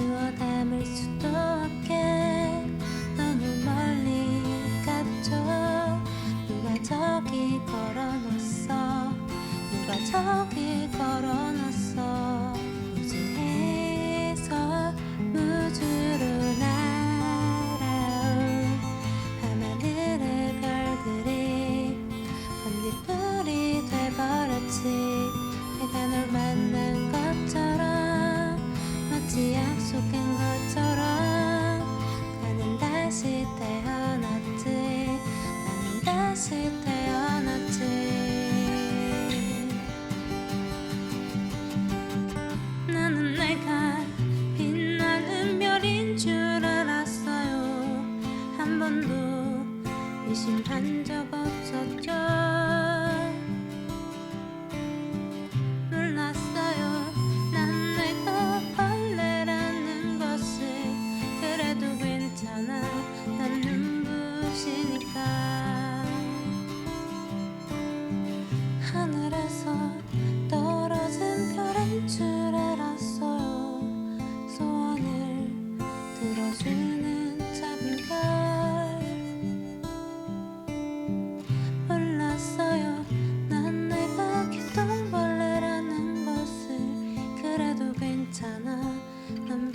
주워 담을 수도 없게 너무 멀리 갔죠. 누가 저기 걸어놨어? 누가 저기 して放って涙せて 하늘에서 떨어진 별인 줄 알았어요. 소원을 들어주는 작은 별. 몰랐어요. 난 내가 귀동벌레라는 것을 그래도 괜찮아. 난